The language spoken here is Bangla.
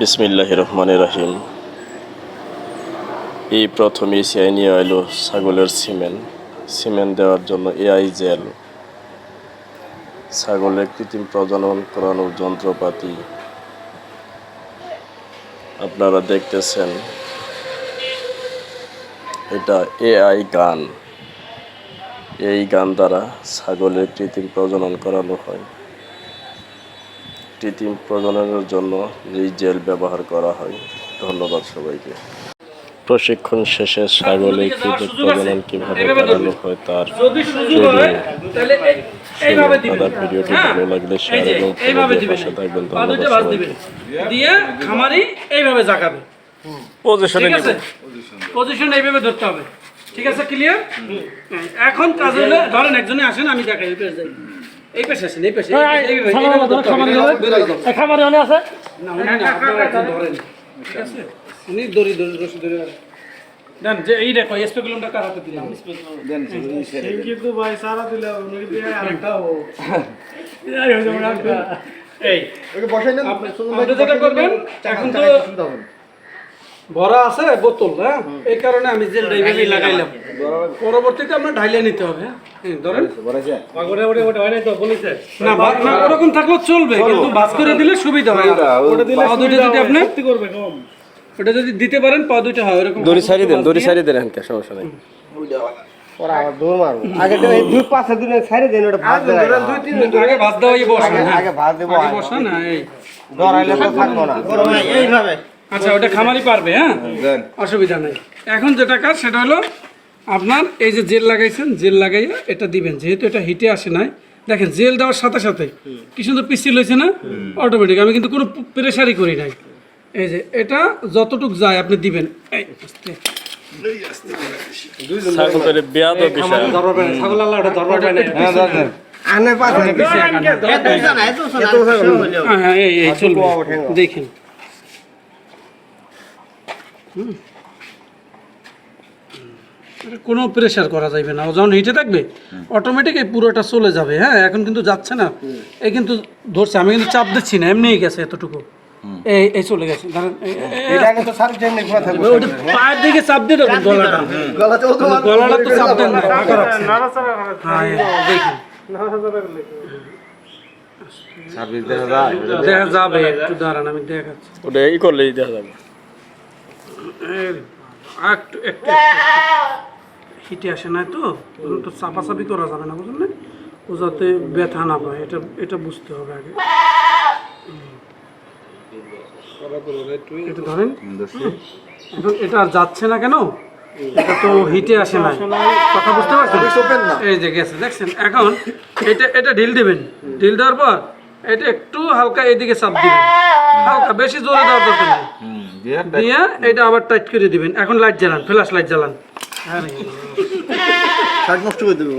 বিসমিল্লাহ রহমান রাহিম এই প্রথম এসিআই নিয়ে এলো ছাগলের সিমেন্ট। সিমেন্ট দেওয়ার জন্য এআই জেল ছাগলের কৃত্রিম প্রজনন করানোর যন্ত্রপাতি। আপনারা দেখতেছেন, এটা এআই গান। এই গান দ্বারা ছাগলের কৃত্রিম প্রজনন করানো হয়। কৃত্রিম প্রজননের জন্য এই জেল ব্যবহার করা হয়। ধন্যবাদ সবাইকে। প্রশিক্ষণ শেষে ছাগলের কৃত্রিম প্রজনন কীভাবে করানো হয় তার যদি সুযোগ হয় তাহলে এই- এইভাবে দিবেন। ভিডিওটি হ্যাঁ, ভালো লাগলে শেয়ার এবং এইভাবে পাশে থাকবেন। ধন্যবাদ সবাইকে। দিয়ে খামারি এইভাবে জাগাবে। পজিশনে ঠিক আছে? পজিশন এইভাবে ধরতে হবে। ঠিক আছে ক্লিয়ার এখন কাজ হলে ধরেন একজনে আসেন আমি দেখাই যাই। এই পেশে আসেন এই। খামারে অনেক আছে? না, ধরেন। ঠিক আছে? উনি দড়ি ধরে রশি ধরে দেন যে এই দেখো স্পেকুলামটা কার হাতে দিলাম? কিন্তু ভাই সারা দিলে উনি দিয়ে আরেকটা ও। এই। আপনি যেটা করবেন এখন তো ভরা আছে বোতল হ্যাঁ এই কারণে আমি জেল এইভাবেই লাগাইলাম। পরবর্তীতে আপনার ঢাইলে নিতে হবে হ্যাঁ? হ্যাঁ ধরেন। না না ওরকম থাকলেও চলবে কিন্তু বাস করে দিলে সুবিধা হয়। ওটা দিলে দুইটা যদি আপনি করবে কম। ওটা যদি দিতে পারেন পা দুইটা হয় ওরকম দড়ি সারি দেন দড়ি সারি দেন হ্যাঁ সমস্যা নেই। ওরা আবার দৌড় মারবো। আগে তো এই দুই পাঁচটা দিনে দেন ওটা দুই তিন আগে বসেন হ্যাঁ। আগে ভাত দেবো। না এই। ডরাইলে তো থাকব না। এইভাবে। আচ্ছা ওটা খামারি পারবে হ্যাঁ? অসুবিধা নেই। এখন যেটা কাজ সেটা হলো আপনার এই যে জেল লাগাইছেন জেল লাগাইয়া এটা দিবেন। যেহেতু এটা হিটে আসে নাই দেখেন জেল দেওয়ার সাথে সাথে কি সুন্দর পিসিল হয়েছে না? অটোমেটিক আমি কিন্তু কোনো প্রেশারই করি নাই। এই যে এটা যতটুক যায় আপনি দিবেন। এই আস্তে। ছাগলের বিয়াদ বিষয় ছাগল আল্লাহ ওটা ধরবার পায় না। আনে পাঁচ হ্যাঁ, হ্যাঁ, এই এই চলবে দেখেন হুম। কোনো প্রেশার করা যাবে না। ও যখন হিটে থাকবে অটোমেটিক এই পুরোটা চলে যাবে। হ্যাঁ এখন কিন্তু যাচ্ছে না। এই কিন্তু ধরছে আমি কিন্তু চাপ দিচ্ছি না এমনিই গেছে এতটুকু। এই এই চলে গেছে। পায়ের দিকে চাপ দিয়ে দেখুন গলাটা। গলাটা তো চাপ দেন। হ্যাঁ এই দেখেন। দেখা যাবে একটু দাঁড়ান আমি দেখাচ্ছি। ওটা ই করলেই দেখা যাবে। হিটে আসে না তো তো চাপাচাপি করা যাবে না, বুঝলেন? ও যাতে ব্যথা না পায়, এটা এটা বুঝতে হবে আগে। এটা ধরেন। এটা আর যাচ্ছে না কেন? এটা তো হিটে আসে না কথা বুঝতে পারছেন? এই যে গেছে, দেখছেন? এখন এটা এটা ঢিল দেবেন। ঢিল দেওয়ার পর এটা একটু হালকা এদিকে চাপ দিবেন। হালকা, বেশি জোরে দেওয়ার দরকার নেই। দিয়ে এটা আবার টাইট করে দিবেন। এখন লাইট জ্বালান ফ্ল্যাশ লাইট জ্বালান। হ্যাঁ নষ্ট করে দেবে